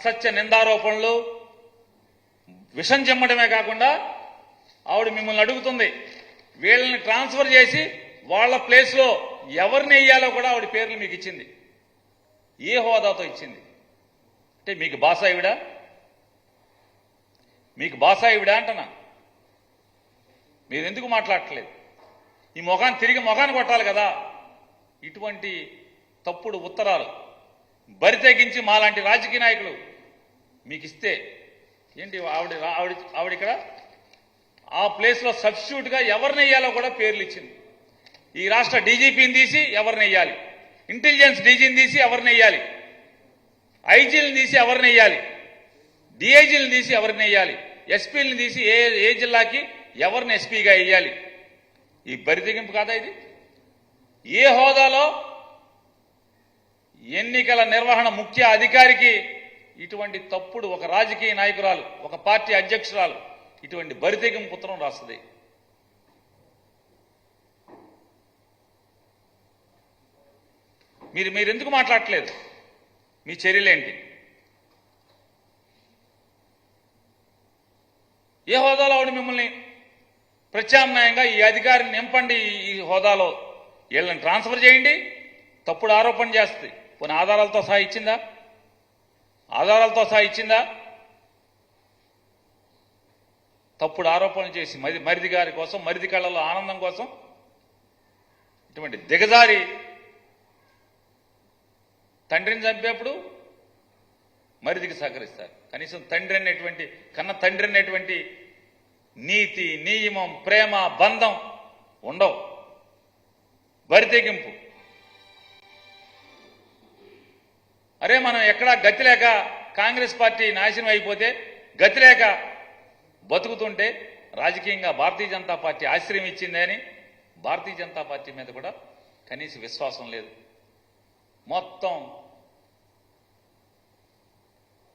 అసత్య నిందారోపణలు విషం చెమ్మడమే కాకుండా ఆవిడ మిమ్మల్ని అడుగుతుంది. వీళ్ళని ట్రాన్స్ఫర్ చేసి వాళ్ళ ప్లేస్లో ఎవరిని వేయాలో కూడా ఆవిడ పేర్లు మీకు ఇచ్చింది. ఏ హోదాతో ఇచ్చింది? అంటే మీకు బాసాయివిడా మీకు బాసాయివిడా అంటనా మీరు ఎందుకు మాట్లాడట్లేదు? ఈ మొఖాన్ని తిరిగి మొఖాన్ని కొట్టాలి కదా. ఇటువంటి తప్పుడు ఉత్తరాలు బరి తెగించి మాలాంటి రాజకీయ నాయకులు మీకు ఇస్తే ఏంటి ఆవిడ ఆవిడ ఆవిడ ఇక్కడ? ఆ ప్లేస్లో సబ్స్టిట్యూట్గా ఎవరిని వేయాలో కూడా పేర్లు ఇచ్చింది. ఈ రాష్ట్ర డీజీపీని తీసి ఎవరిని వేయాలి? ఇంటెలిజెన్స్ డీజీని తీసి ఎవరిని వేయాలి? ఐజీలను తీసి ఎవరిని వేయాలి? డిఐజీలను తీసి ఎవరిని వేయాలి? ఎస్పీలను తీసి ఏ ఏ జిల్లాకి ఎవరిని ఎస్పీగా వేయాలి? ఈ బరితెగింపు కాదా ఇది? ఏ హోదాలో ఎన్నికల నిర్వహణ ముఖ్య అధికారికి ఇటువంటి తప్పుడు ఒక రాజకీయ నాయకురాలు ఒక పార్టీ అధ్యక్షురాలు ఇటువంటి బరితెగం పుత్రం రాస్తుంది. మీరు మీరు ఎందుకు మాట్లాడట్లేదు? మీ చర్యలేంటి? ఏ హోదాలో ఆవిడ మిమ్మల్ని ప్రత్యామ్నాయంగా ఈ అధికారిని నింపండి ఈ- ఈ హోదాలో? వీళ్ళని ట్రాన్స్ఫర్ చేయండి. తప్పుడు ఆరోపణ చేస్తుంది. కొన్ని ఆధారాలతో సహా ఇచ్చిందా? ఆధారాలతో సహా ఇచ్చిందా? తప్పుడు ఆరోపణలు చేసి మరి మరిది గారి కోసం మరిది కళ్ళలో ఆనందం కోసం ఇటువంటి దిగజారి తండ్రిని చంపేప్పుడు మరిదికి సహకరిస్తారు. కనీసం తండ్రి అనేటువంటి కన్న తండ్రి అనేటువంటి నీతి నియమం ప్రేమ బంధం ఉండవు. బరితెగింపు. అరే మనం ఎక్కడా గతి లేక కాంగ్రెస్ పార్టీ నాశనం అయిపోతే గతి లేక బతుకుతుంటే రాజకీయంగా భారతీయ జనతా పార్టీ ఆశ్రయం ఇచ్చిందని భారతీయ జనతా పార్టీ మీద కూడా కనీస విశ్వాసం లేదు. మొత్తం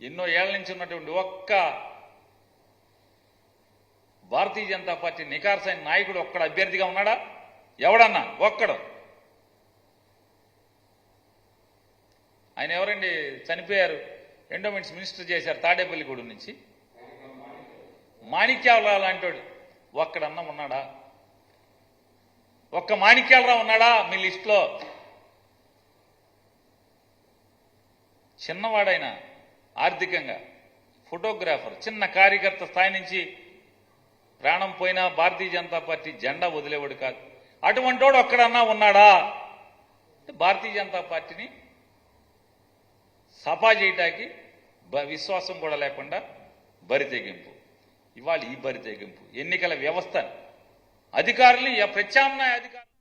ఎన్నో ఏళ్ళ నుంచి ఉన్నటువంటి ఒక్క భారతీయ జనతా పార్టీ నికార్సైన నాయకుడు ఒక్కడ అభ్యర్థిగా ఉన్నాడా? ఎవడన్నా? ఒక్కడు. ఆయన ఎవరండి? చనిపోయారు. ఎండోమెంట్స్ మినిస్టర్ చేశారు తాడేపల్లిగూడెం నుంచి. మాణిక్యాలరావు లాంటోడు ఒక్కడన్నా ఉన్నాడా? ఒక్క మాణిక్యాలరావు ఉన్నాడా మీ లిస్టులో? చిన్నవాడైన ఆర్థికంగా ఫోటోగ్రాఫర్ చిన్న కార్యకర్త స్థాయి నుంచి ప్రాణం పోయినా భారతీయ జనతా పార్టీ జెండా వదిలేవాడు కాదు. అటువంటి వాడు ఒక్కడన్నా ఉన్నాడా? భారతీయ జనతా పార్టీని సఫా చేయటానికి విశ్వాసం కూడా లేకుండా బరి తెగింపు. ఇవాళ ఈ బరి తెగింపు. ఎన్నికల వ్యవస్థ. అధికారులు ప్రత్యామ్నాయ అధికారులు